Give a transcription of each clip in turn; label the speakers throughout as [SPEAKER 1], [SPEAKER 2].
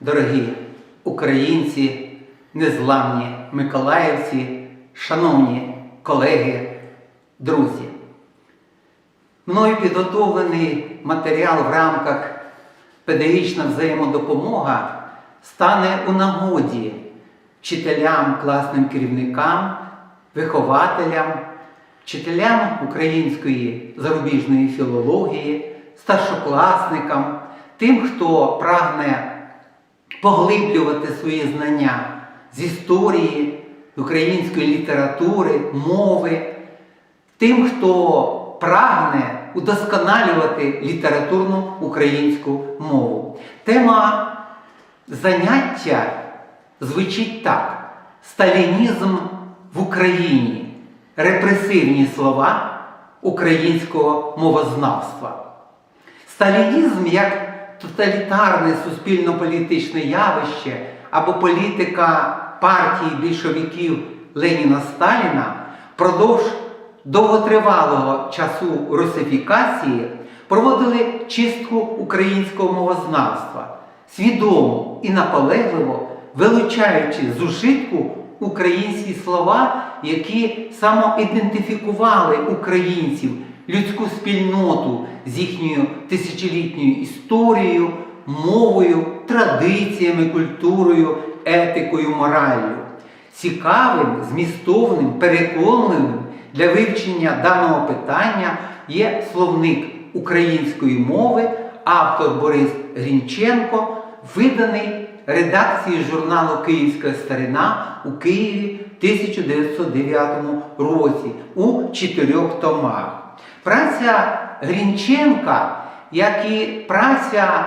[SPEAKER 1] дорогі українці, незламні миколаївці, шановні колеги, друзі. Мною підготовлений матеріал в рамках педагогічна взаємодопомога стане у нагоді вчителям, класним керівникам, вихователям, вчителям української зарубіжної філології, старшокласникам, тим, хто прагне поглиблювати свої знання з історії, української літератури, мови, тим, хто прагне удосконалювати літературну українську мову. Тема заняття звучить так: Сталінізм в Україні. Репресивні слова українського мовознавства. Сталінізм як тоталітарне суспільно-політичне явище або політика партії більшовиків Леніна Сталіна впродовж довготривалого часу русифікації проводили чистку українського мовознавства, свідомо і наполегливо вилучаючи з ужитку українські слова, які самоідентифікували українців, людську спільноту з їхньою тисячолітньою історією, мовою, традиціями, культурою, етикою, мораллю. Цікавим, змістовним, переконливим для вивчення даного питання є словник української мови, автор Борис Грінченко, виданий редакцією журналу Київська старина у Києві в 1909 році у чотирьох томах. Праця Грінченка, як і праця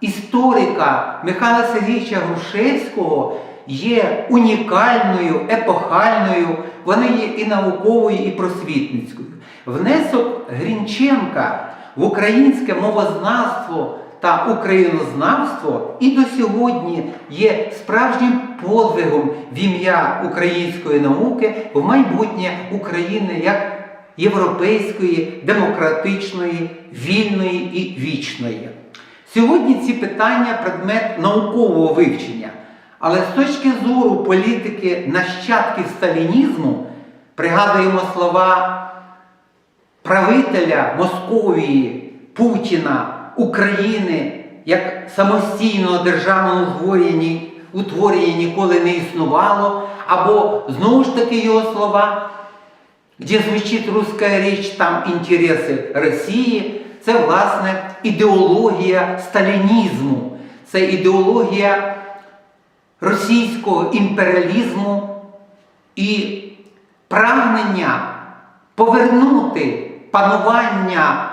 [SPEAKER 1] історика Михайла Сергійовича Грушевського, є унікальною, епохальною, вона є і науковою, і просвітницькою. Внесок Грінченка в українське мовознавство та українознавство і до сьогодні є справжнім подвигом в ім'я української науки в майбутнє України як європейської, демократичної, вільної і вічної. Сьогодні ці питання предмет наукового вивчення. Але з точки зору політики нащадків сталінізму пригадуємо слова правителя Московії, Путіна, України як самостійного державного утворення, ніколи не існувало, або знову ж таки його слова, де звучить руська річ, там інтереси Росії, це власне ідеологія сталінізму, це ідеологія російського імперіалізму і прагнення повернути панування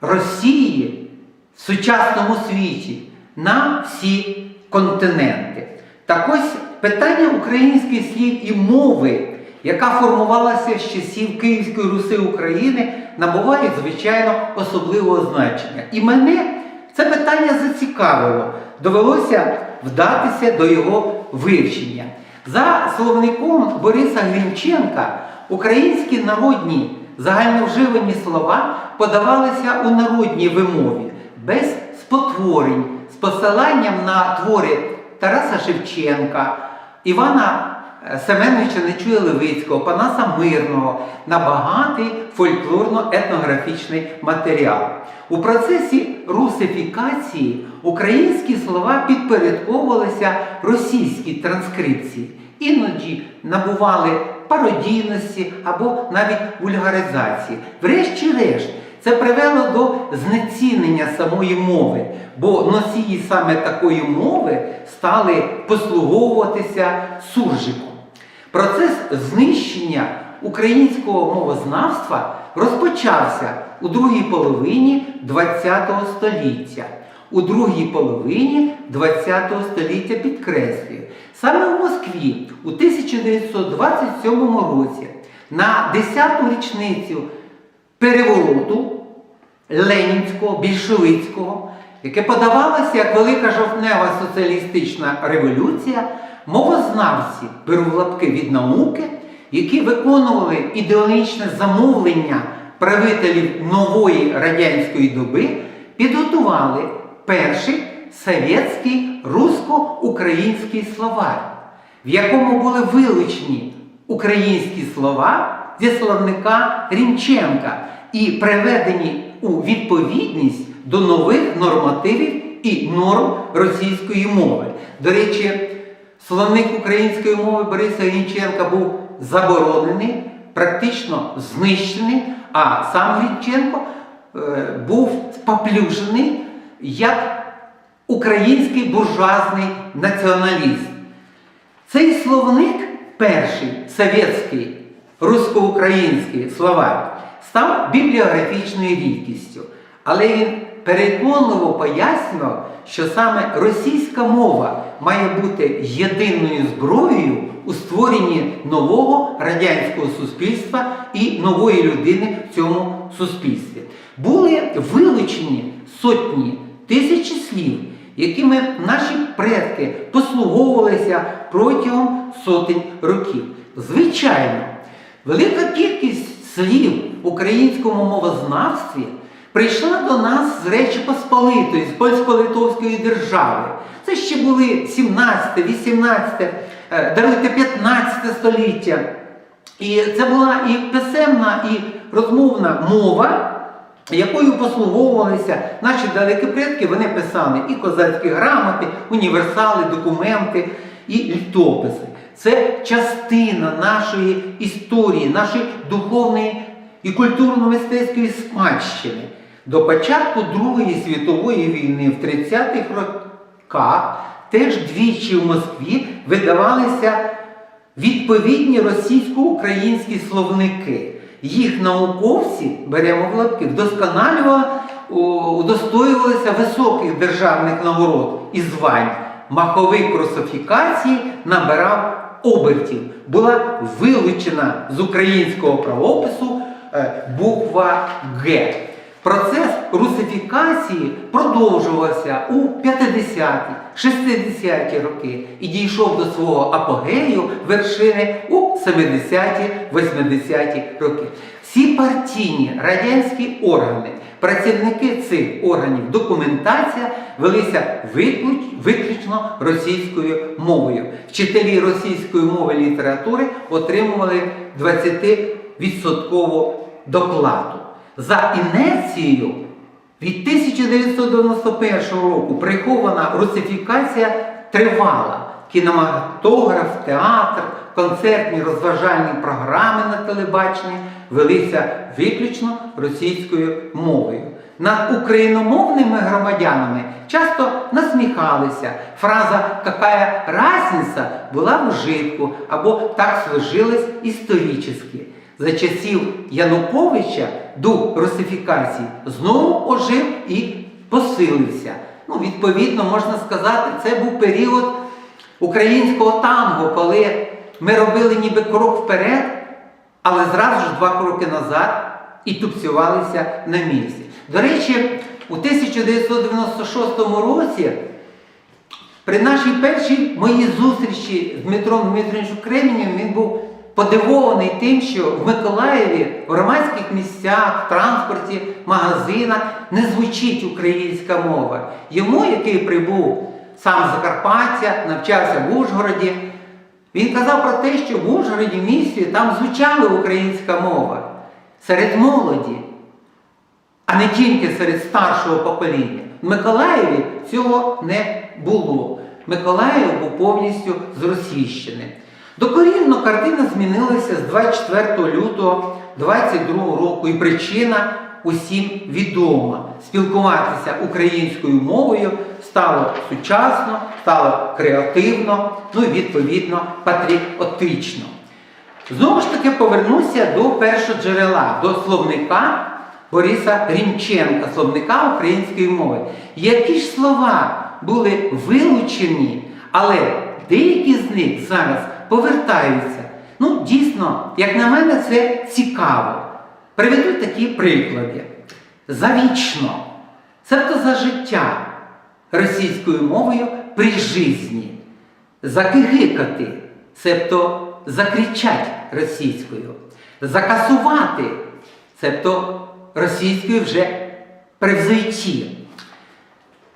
[SPEAKER 1] Росії в сучасному світі на всі континенти. Так ось питання українських слів і мови, яка формувалася з часів Київської Руси України, набувають, звичайно, особливого значення. І мене це питання зацікавило. Довелося вдатися до його вивчення. За словником Бориса Грінченка українські народні загальновживані слова подавалися у народній вимові без спотворень, з посиланням на твори Тараса Шевченка, Івана Семеновича Нечуя Левицького, Панаса Мирного на багатий фольклорно-етнографічний матеріал. У процесі русифікації українські слова підпорядковувалися російській транскрипції, іноді набували пародійності або навіть вульгаризації. Врешті-решт, це привело до знецінення самої мови, бо носії саме такої мови стали послуговуватися суржиком. Процес знищення українського мовознавства розпочався у другій половині ХХ століття. У другій половині ХХ століття підкреслюю, саме в Москві у 1927 році на 10-ту річницю перевороту Ленінського, більшовицького, яке подавалося як Велика жовтнева соціалістична революція, мовознавці беру лапки від науки, які виконували ідеологічне замовлення правителів нової радянської доби, підготували перший Совєтський русско-український словарь, в якому були вилучені українські слова зі словника Рімченка і приведені у відповідність до нових нормативів і норм російської мови. До речі, словник української мови Бориса Грінченка був заборонений, практично знищений, а сам Грінченко е, був споплюжений як український буржуазний націоналіст. Цей словник, перший совєтський русско-український словарь, став бібліографічною рідкістю, але він переконливо пояснював, що саме російська мова має бути єдиною зброєю у створенні нового радянського суспільства і нової людини в цьому суспільстві. Були вилучені сотні тисячі слів, якими наші предки послуговувалися протягом сотень років. Звичайно, велика кількість слів в українському мовознавстві прийшла до нас з Речі Посполитої, з польсько-литовської держави. Це ще були 17, 18, е, даруйте 15 століття. І це була і писемна, і розмовна мова, якою послуговувалися наші далекі предки, вони писали і козацькі грамоти, універсали, документи і літописи. Це частина нашої історії, нашої духовної і культурно-мистецької спадщини. До початку Другої світової війни в 30-х роках теж двічі в Москві видавалися відповідні російсько-українські словники. Їх науковці, беремо в лапки, вдосконалювали, удостоювалися високих державних нагород і звань. Маховик русифікації набирав обертів. Була вилучена з українського правопису е, буква Г. Процес русифікації продовжувався у 50-ті, 60-ті роки і дійшов до свого апогею вершини у 70-ті, 80-ті роки. Всі партійні радянські органи, працівники цих органів, документація велися виключно російською мовою. Вчителі російської мови і літератури отримували 20% доплату. За інерцією від 1991 року прихована русифікація тривала. Кінематограф, театр, концертні розважальні програми на телебаченні велися виключно російською мовою. Над україномовними громадянами часто насміхалися. Фраза «какая разниця» була вжитку або так сложилось історично. За часів Януковича дух русифікації знову ожив і посилився. Ну, відповідно, можна сказати, це був період українського танго, коли ми робили ніби крок вперед, але зразу ж два кроки назад і тупцювалися на місці. До речі, у 1996 році при нашій першій моїй зустрічі з Дмитром Дмитровичем Кременем він був подивований тим, що в Миколаєві в громадських місцях, в транспорті, магазинах не звучить українська мова. Йому, який прибув сам з Закарпаття, навчався в Ужгороді, він казав про те, що в Ужгороді в місті там звучала українська мова серед молоді, а не тільки серед старшого покоління. В Миколаєві цього не було. Миколаїв був повністю зросійщений. Докорінно картина змінилася з 24 лютого 22 року, і причина усім відома. Спілкуватися українською мовою стало сучасно, стало креативно, ну і відповідно патріотично. Знову ж таки повернуся до першого джерела, до словника Бориса Рімченка, словника української мови. Які ж слова були вилучені, але деякі з них зараз повертаються. Ну, дійсно, як на мене, це цікаво. Приведу такі приклади. Завічно, цебто за життя російською мовою при житті. Закигикати, цебто закричать російською. Закасувати, цебто російською вже при.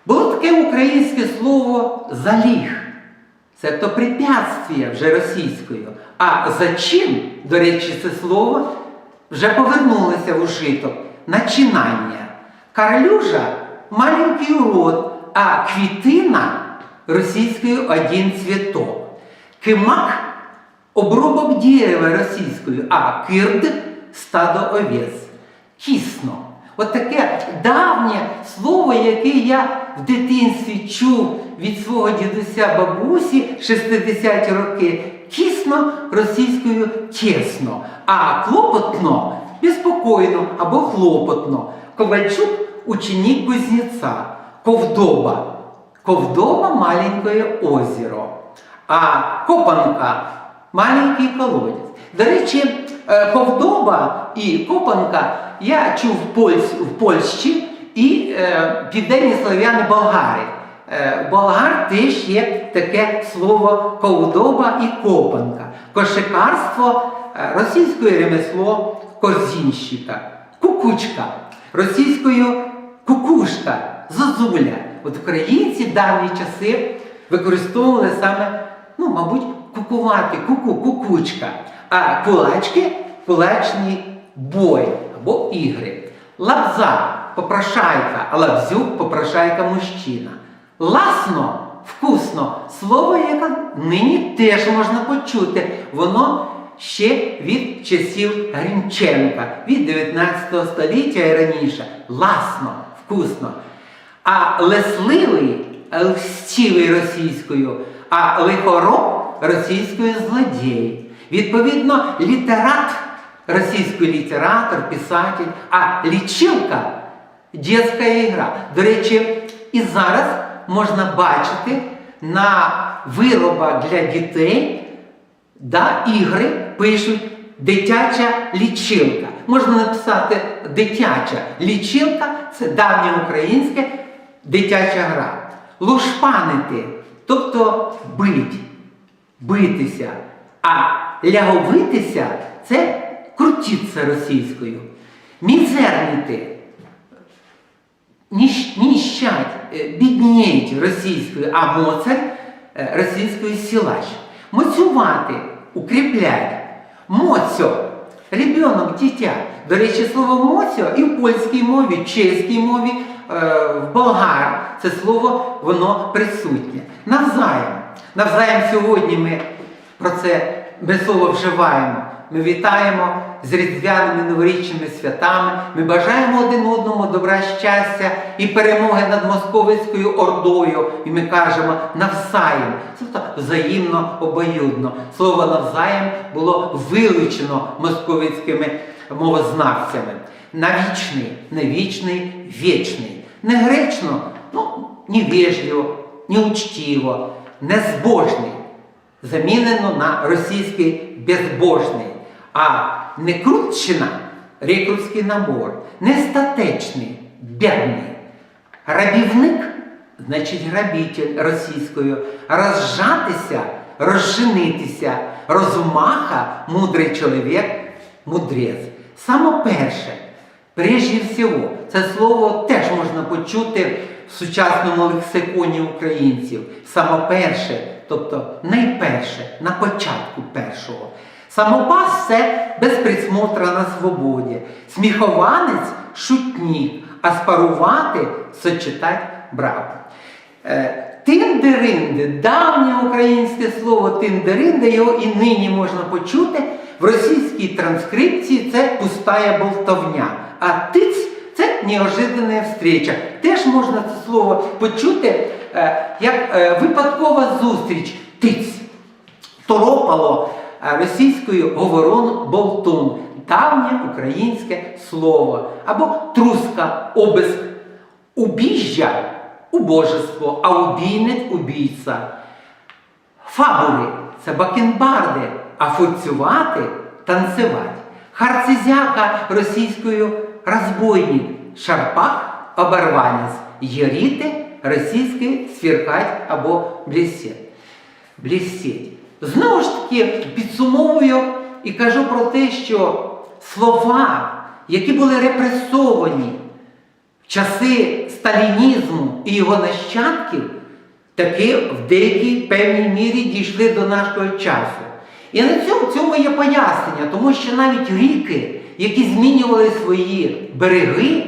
[SPEAKER 1] Було таке українське слово заліг. Це то препятствие вже російською. А зачин, до речі, це слово вже повернулося в ужиток. Начинання. Карлюжа маленький урод, а квітина російською один цвіток. Кимак обрубок дерева російською, а кирд стадо овець. Кісно. От таке давнє слово, яке я в дитинстві чув від свого дідуся бабусі 60-ті роки. Кісно російською тісно, а клопотно безпокійно або хлопотно. Ковальчук ученик кузнеця, ковдоба. Ковдоба маленькое озеро, а копанка маленький колодязь. До речі, е, ковдоба і копанка я чув в, Польщ- в Польщі і е, південні слов'яни болгари. Е, болгар теж є таке слово ковдоба і копанка. Кошикарство е, російською ремесло корзінщика, кукучка, російською кукушка, зозуля. От українці в давні часи використовували саме, ну, мабуть, кукувати, куку, кукучка. А кулачки кулачний бой або ігри. Лабза попрошайка, а лабзюк попрошайка мужчина. Ласно, вкусно слово, яке нині теж можна почути. Воно ще від часів Грінченка, від 19 століття і раніше. Ласно, вкусно. А лесливий, льстівий російською, а лихороб російською злодій. Відповідно, літерат, російський літератор, писатель, а лічилка дітська ігра. До речі, і зараз можна бачити на виробах для дітей да, ігри пишуть дитяча лічилка. Можна написати дитяча лічилка це давнє українське дитяча гра. Лушпанити, тобто бить, битися. А ляговитися це крутіться російською. Мізернити ніщ, ніщать, е, бідніть російською, а моцар е, російською сілач. Моцювати, укріплять. Моцьо. Ребенок, дитя. До речі, слово моцьо і в польській мові, в чеській мові, е, в болгар це слово воно присутнє. Навзаєм. Навзаєм сьогодні ми про це слово вживаємо. Ми вітаємо з різдвяними новорічними святами. Ми бажаємо один одному добра щастя і перемоги над московицькою ордою. І ми кажемо навзаєм. Тобто взаємно обоюдно. Слово навзаєм було вилучено московицькими мовознавцями. Навічний, невічний, вічний. Не гречно, ну, ні вежливо, ні учтиво, незбожний замінено на російський безбожний, а некрутчина рекрутський набор, нестатечний, бідний. Грабівник значить грабитель російською, розжатися, розженитися, розумаха, мудрий чоловік, мудрець. Саме перше, прежде всього, це слово теж можна почути в сучасному лексиконі українців. Саме перше, тобто найперше, на початку першого. Самопас це без присмотра на свободі. Сміхованець шутнік, а спарувати сочетать браво. Е, Тиндеринди, давнє українське слово тиндеринди, його і нині можна почути. В російській транскрипції це пустая болтовня. А тиць це неожиданна встреча. Теж можна це слово почути е, як е, випадкова зустріч. Тиць. Торопало е, російською говорон болтун. Давнє українське слово. Або труска, обиск, убіжжя, убожество, а убійник убійця. Фабули це бакенбарди, а фурцювати танцювати. Харцизяка російською розбойник, шарпак оборванець, єріти російською свіркать або блістеть. Блістеть. Знову ж таки підсумовую і кажу про те, що слова, які були репресовані в часи сталінізму і його нащадків таки в деякій певній мірі дійшли до нашого часу. І на цьому, цьому є пояснення, тому що навіть ріки, які змінювали свої береги,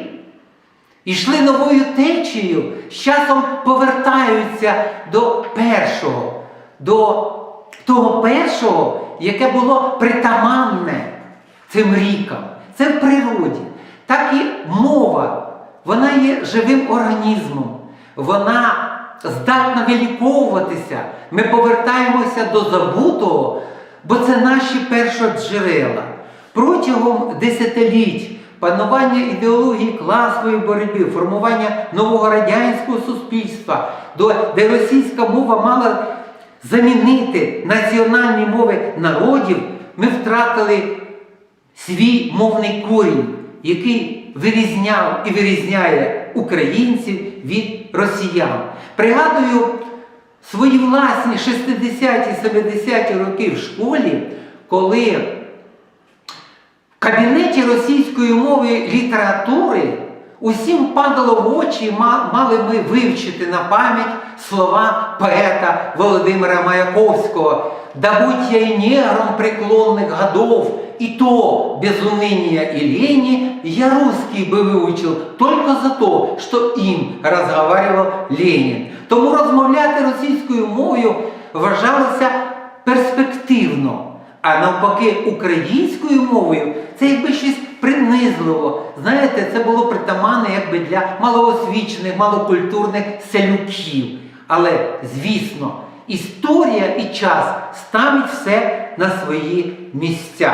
[SPEAKER 1] йшли новою течією, з часом повертаються до першого, до того першого, яке було притаманне цим рікам. Це в природі. Так і мова, вона є живим організмом, вона здатна виліковуватися. Ми повертаємося до забутого, бо це наші першоджерела. Протягом десятиліть панування ідеології класової боротьби, формування нового радянського суспільства, де російська мова мала замінити національні мови народів, ми втратили свій мовний корінь, який вирізняв і вирізняє українців від росіян. Пригадую свої власні 60-ті, 70-ті роки в школі, коли кабінеті російської мови літератури усім падало в очі, ма- мали ми вивчити на пам'ять слова поета Володимира Маяковського. Да будь я и негром преклонных годов, и то без уныния и лени я русский бы выучил только за то, що їм розговаривав Ленін. Тому розмовляти російською мовою вважалося перспективно. А навпаки, українською мовою це якби щось принизливо. Знаєте, це було притаманне якби для малоосвічених, малокультурних селюків. Але, звісно, історія і час ставить все на свої місця.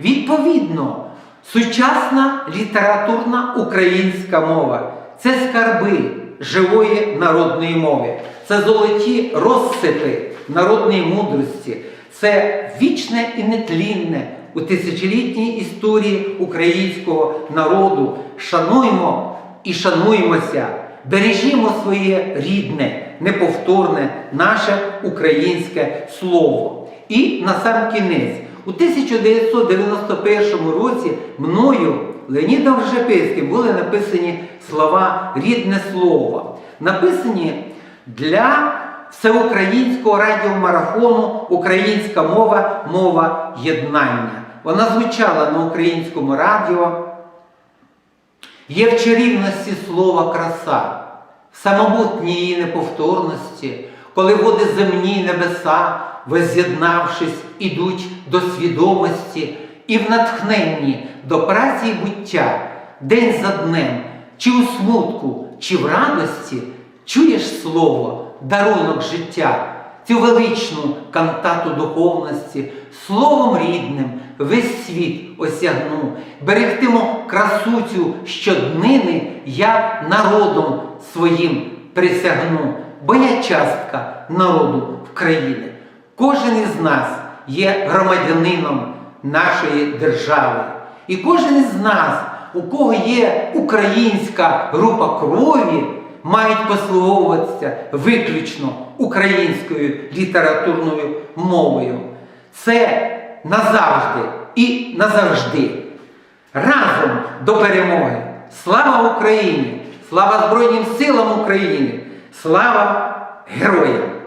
[SPEAKER 1] Відповідно, сучасна літературна українська мова це скарби живої народної мови, це золоті розсипи народної мудрості, це вічне і нетлінне у тисячолітній історії українського народу. Шануймо і шануймося, бережімо своє рідне, неповторне, наше українське слово. І на сам кінець, у 1991 році мною Леонідом Ржепецьким були написані слова рідне слово, написані для всеукраїнського радіомарафону Українська мова, мова єднання. Вона звучала на українському радіо. Є в чарівності слова краса, в самобутній її неповторності, коли води земні й небеса, воз'єднавшись, ідуть до свідомості і в натхненні до праці й буття, день за днем, чи у смутку, чи в радості, чуєш слово, дарунок життя, цю величну кантату духовності, словом рідним весь світ осягну, берегтиму красу цю щоднини я народом своїм присягну, бо я частка народу України. Кожен із нас є громадянином нашої держави. І кожен із нас, у кого є українська група крові, мають послуговуватися виключно українською літературною мовою. Це назавжди і назавжди. Разом до перемоги. Слава Україні! Слава Збройним силам України! Слава героям!